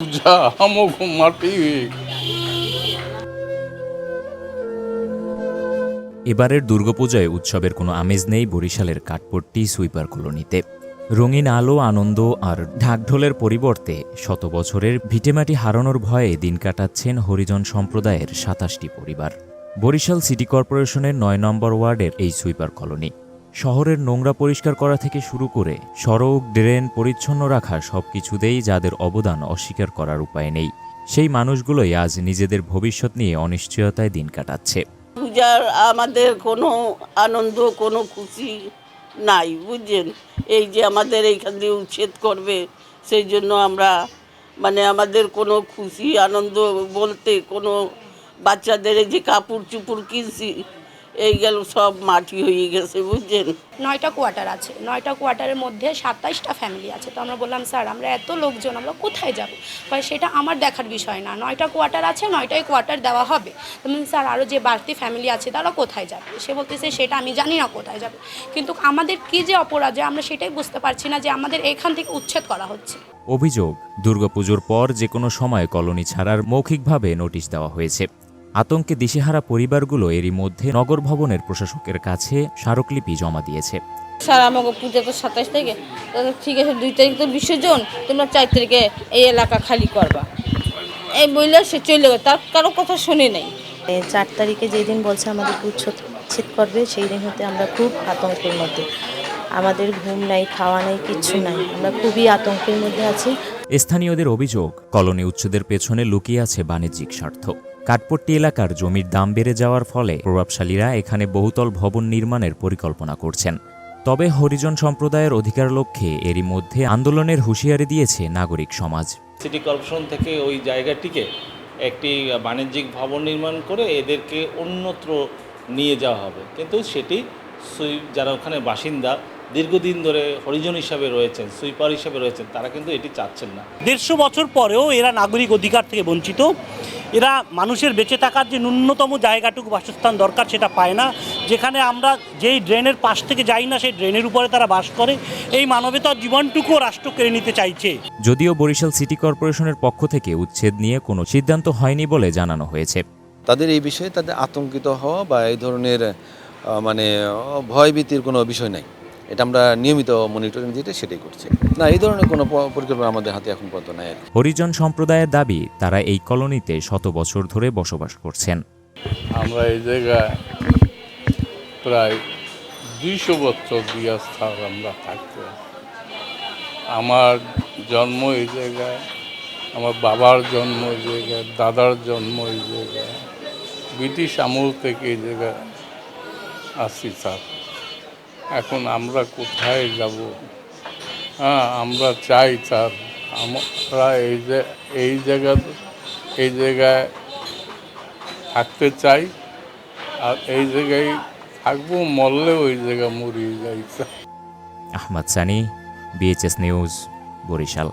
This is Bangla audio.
যা মাটি। এবারের দুর্গাপূজায় উৎসবের কোনো আমেজ নেই বরিশালের কাঠপট্টি সুইপার কলোনিতে। রঙিন আলো, আনন্দ আর ঢাকঢোলের পরিবর্তে শত বছরের ভিটেমাটি হারানোর ভয়ে দিন কাটাচ্ছেন হরিজন সম্প্রদায়ের সাতাশটি পরিবার। বরিশাল সিটি কর্পোরেশনের নয় নম্বর ওয়ার্ডের এই সুইপার কলোনি। শহরের নোংরা পরিষ্কার করা থেকে শুরু করে সড়ক, ড্রেন পরিচ্ছন্ন রাখা সব কিছুতেই যাদের অবদান অস্বীকার করার উপায় নেই। সেই মানুষগুলোই আজ নিজেদের ভবিষ্যৎ নিয়ে অনিশ্চয়তায় দিন কাটাচ্ছে। পূজার আমাদের কোনো আনন্দ, কোনো খুশি নাই, বুঝছেন? এই যে আমাদের এইখান দিয়ে উচ্ছেদ করবে, সেই জন্য আমরা মানে আমাদের কোনো খুশি, আনন্দ বলতে কোনো বাচ্চাদের যে কাপড় চুপুর কিনছি এই গেল সব মাটি হয়ে গেছে বুঝছেন? নয়টা কোয়ার্টার আছে। নয়টা কোয়ার্টারের মধ্যে সাতাইশটা ফ্যামিলি আছে। তো আমরা বললাম স্যার আমরা এত লোকজন আমরা কোথায় যাব? কয় সেটা আমার দেখার বিষয় না। নয়টা কোয়ার্টার আছে নয়টাই কোয়ার্টার দেওয়া হবে। তো আমি স্যার আরও যে বাড়তি ফ্যামিলি আছে তারা কোথায় যাবে? সে বলতেছে সেটা আমি জানি না কোথায় যাবে। কিন্তু আমাদের কী যে অপরাধ যে আমরা সেটাই বুঝতে পারছি না যে আমাদের এখান থেকে উচ্ছেদ করা হচ্ছে। অভিযোগ দুর্গাপুজোর পর যে কোনো সময় কলোনি ছাড়ার মৌখিকভাবে নোটিশ দেওয়া হয়েছে। আতঙ্কে দিশেহারা পরিবারগুলো এরই মধ্যে নগর ভবনের প্রশাসকের কাছে স্মারকলিপি জমা দিয়েছে। স্যার আমাকে পূজা তো সাতাশ থেকে ঠিক আছে দুই তারিখ তো বিসর্জন তোমরা চার তারিখে এই এলাকা খালি করবা। এই বললে সে চলে গেল তার কারও কথা শুনে নেই। চার তারিখে যেই দিন বলছে আমাদের উচ্ছেদ উচ্ছেদ করবে সেই দিন হতে আমরা খুব আতঙ্কের মধ্যে। আমাদের ঘুম নাই খাওয়া নাই কিচ্ছু নাই। আমরা খুবই আতঙ্কের মধ্যে আছি। স্থানীয়দের অভিযোগ কলোনি উচ্ছেদের পেছনে লুকিয়ে আছে বাণিজ্যিক স্বার্থ। কাঠপট্টি এলাকার জমির দাম বেড়ে যাওয়ার ফলে প্রভাবশালীরা এখানে বহুতল ভবন নির্মাণের পরিকল্পনা করছেন। তবে হরিজন সম্প্রদায়ের অধিকার লক্ষ্যে এরই মধ্যে আন্দোলনের হুঁশিয়ারি দিয়েছে নাগরিক সমাজ। সিটি কর্পোরেশন থেকে ওই জায়গাটিকে একটি বাণিজ্যিক ভবন নির্মাণ করে এদেরকে অন্যত্র নিয়ে যাওয়া হবে। কিন্তু সেটি সুই যারা ওখানে বাসিন্দা দীর্ঘদিন ধরে হরিজন হিসাবে রয়েছেন সুইপার হিসাবে রয়েছেন তারা কিন্তু এটি চাচ্ছেন না। দেড়শো বছর পরেও এরা নাগরিক অধিকার থেকে বঞ্চিত। এরা মানুষের বেঁচে থাকার যে ন্যূনতম জায়গাটুকু বাসস্থান দরকার সেটা পায় না। যেখানে আমরা যেই ড্রেনের পাশ থেকে যাই না সেই ড্রেনের উপরে তারা বাস করে। এই মানবতার জীবনটুকুও রাষ্ট্র কেড়ে নিতে চাইছে। যদিও বরিশাল সিটি কর্পোরেশনের পক্ষ থেকে উচ্ছেদ নিয়ে কোনো সিদ্ধান্ত হয়নি বলে জানানো হয়েছে। তাদের এই বিষয়ে তাদের আতঙ্কিত হওয়া বা এই ধরনের মানে ভয়ভীতির কোনো বিষয় নাই। এটা আমরা নিয়মিত মনিটরিং যেটা সেটাই করছি। না এই ধরনের কোনো পরিকল্পনা আমাদের হাতে এখন পর্যন্ত নাই হরিজন সম্প্রদায়ের দাবি তারা এই কলোনিতে শত বছর ধরে বসবাস করছেন। আমরা এই জায়গায় প্রায় দুইশো বছর দিয়া স্থান আমরা থাকতে আমার জন্ম এই জায়গায় আমার বাবার জন্ম এই জায়গায় দাদার জন্ম এই জায়গায় ব্রিটিশ আমল থেকে এই জায়গায় আসছি স্যার। এখন আমরা কোথায় যাব? হ্যাঁ আমরা চাই তার। আমরা এই যে, এই জায়গা, এই জায়গায় থাকতে চাই। আর এই জায়গায় থাকব, মরলে ওই জায়গা মরিয়ে যাই। Ahmad Sani BHS news, Barishal.